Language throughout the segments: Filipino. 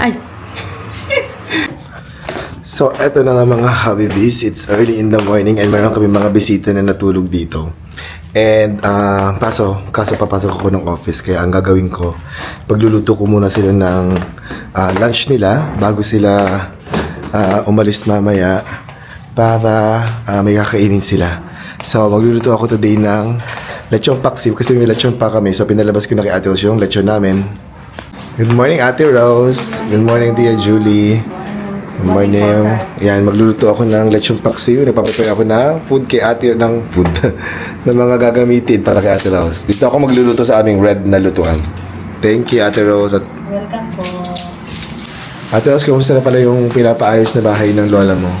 Ay, So, eto na nga mga Habibis. It's early in the morning and meron kami mga bisita na natulog dito. And, ah, kaso, kaso papasok ako ng office. Kaya ang gagawin ko, pagluluto ko muna sila ng ah, lunch nila bago sila ah, umalis mamaya para ah, may kakainin sila. So, magluluto ako today ng lechon paksiw kasi may lechon pa kami. So, pinalabas ko na kay Ate yung lechon namin. Good morning, Ate Rose. Good morning, Tia Julie. Good morning. Yan, magluluto ako ng lechon paksiw. Nagpaprepare ako ng food kay ate ng food. ng mga gagamitin para kay ate Rose. Dito ako magluluto sa aming red na lutuan. Thank you, ate Rose. At welcome po. ate Rose, kumusta na pala yung pinapaayos na bahay ng lola mo?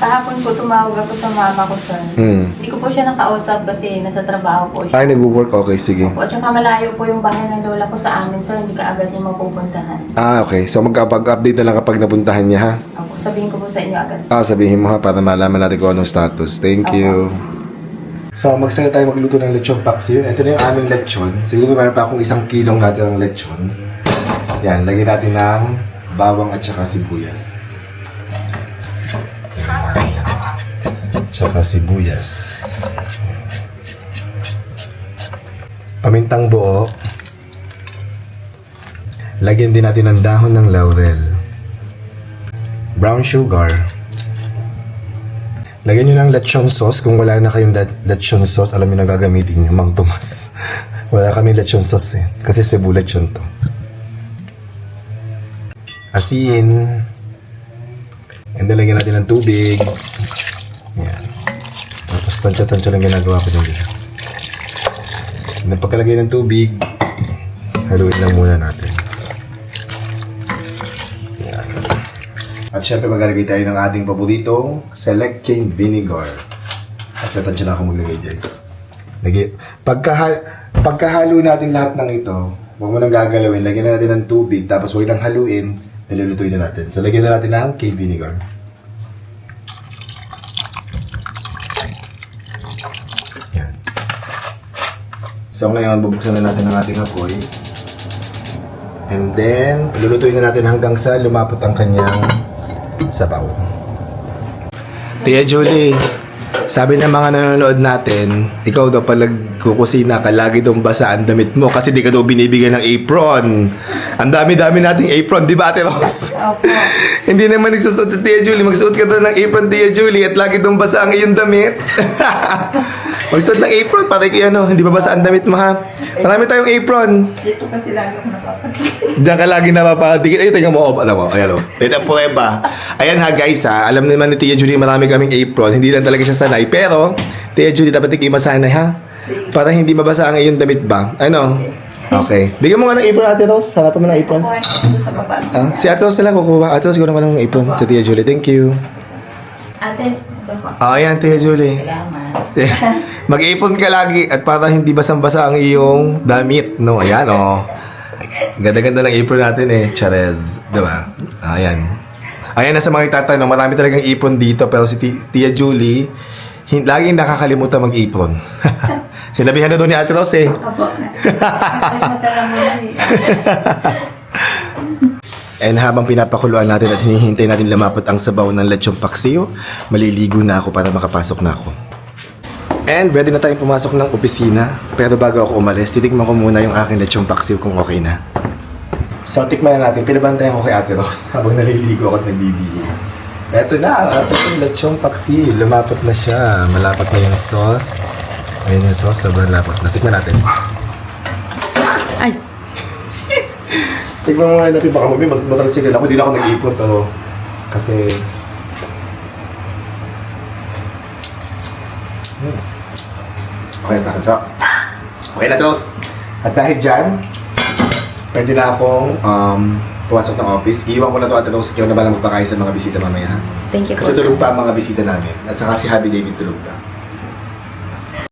Kahapon po tumawag ako sa mama ko, sir. Hmm. Hindi ko po siya nakausap kasi nasa trabaho po siya. Ay, nag-work? Okay, sige. Opo, at saka malayo po yung bahay ng lola ko sa amin, sir. Hindi ka agad niya mapupuntahan. Ah, okay. So, magkapag-update na lang kapag napuntahan niya, ha? Opo, sabihin ko po sa inyo agad. sir. Ah, sabihin mo ha para malaman natin kung anong status. Thank you. So, magsaya tayo magluto ng lechon paksiw. Ito na yung aming lechon. Siguro meron pa akong isang kilong natin ng lechon. Yan, lagyan natin ng bawang at saka sibuyas. Tsaka sibuyas. Pamintang buo. Lagyan din natin ng dahon ng laurel brown sugar. Lagyan nyo ng lechon sauce. Kung wala na kayong le- lechon sauce, alam nyo na gagamitin nyo, Mang Tomas. wala kami lechon sauce eh. Kasi Cebu lechon to. Asin. And then lagyan natin ng tubig. Yan. Tansya-tansya lang ginagawa ko dyan. And then pagkalagay ng tubig, haluin lang muna natin. At syempre maglalagay tayo ng ating paboritong Select Cane Vinegar. At sa tansya na ako maglagay guys. Lagi, pagka, pagkahalo natin lahat ng ito, huwag mo nang gagalawin. Lagyan na natin ng tubig, tapos huwag nang haluin, nilulutuin na natin. So lagyan na natin ng cane vinegar. So ngayon, bubuksan na natin ang ating apoy. And then, lulutuin na natin hanggang sa lumapot ang kanyang sabaw. Tia Julie, sabi ng mga nanonood natin, ikaw daw pala kukusina ka, lagi daw basa ang damit mo kasi di ka daw binibigyan ng apron. Ang dami-dami nating apron, di ba Ate Rose? Opo. Hindi naman nagsusuot si Tia Julie. Magsuot ka daw ng apron, Tia Julie, at lagi daw basa ang iyong damit. Magsuot ng apron para kay ano, hindi ba basa ang damit mo ha? Marami tayong apron. Dito kasi lagi ako napapagod. Diyan ka lagi napapadikit. Ay, tingnan mo. Oh, ano mo? Ayan o. Yan ang prueba. Ayan ha, guys ha. Alam naman ni Tia Julie marami kaming apron. Hindi lang talaga siya sanay. Pero, Tia Julie, dapat ikaw masanay ha? Para hindi mabasa ang iyong damit ba? Ano? Okay. Bigyan mo nga ng apron, Ate Rose. Harapan mo ng apron. Kuha ko sa baba. Ah, si Ate Rose na lang kukuha. Ate Rose, kuha naman ng apron. Sa Tia Julie. Thank you. Ate, Ah, ayan, Tia Julie. Salamat. Mag-ipon ka lagi at para hindi basang-basa ang iyong damit. No, ayan oh. Ganda-ganda ng apron natin eh. Charez. Diba? Ayan. Ayan na sa mga itatanong. Marami talagang ipon dito. Pero si Ti- Tia Julie, hin- laging nakakalimutan mag-ipon. Sinabihan na doon ni Ate Rose eh. Opo. Ay, matala mo eh. And habang pinapakuluan natin at hinihintay natin lumapot ang sabaw ng lechong paksiyo, maliligo na ako para makapasok na ako. And ready na tayong pumasok ng opisina. Pero bago ako umalis, titikman ko muna yung aking lechong paksiw kung okay na. So, tikman na natin. Pinabantayan ko kay Ate Rose habang naliligo ako at nagbibihis. Eto na, ang ating lechong paksiw. Lumapot na siya. Malapat na yung sauce. Ayun yung sauce, sobrang lapot na. Tikman natin. Ay, Tignan mo nga natin, baka mami mag matalsikan ako. Hindi na ako nag-ipon, pero kasi... Hmm. Okay na sa akin, sa. Okay na, Tos. At dahil dyan, pwede na akong um, pumasok ng office. Iiwan ko na to, Ate Tos. Ikaw na ba lang magpakain sa mga bisita mamaya, ha? thank you po. Kasi tulog pa ang mga bisita namin. At saka si Happy David tulog pa.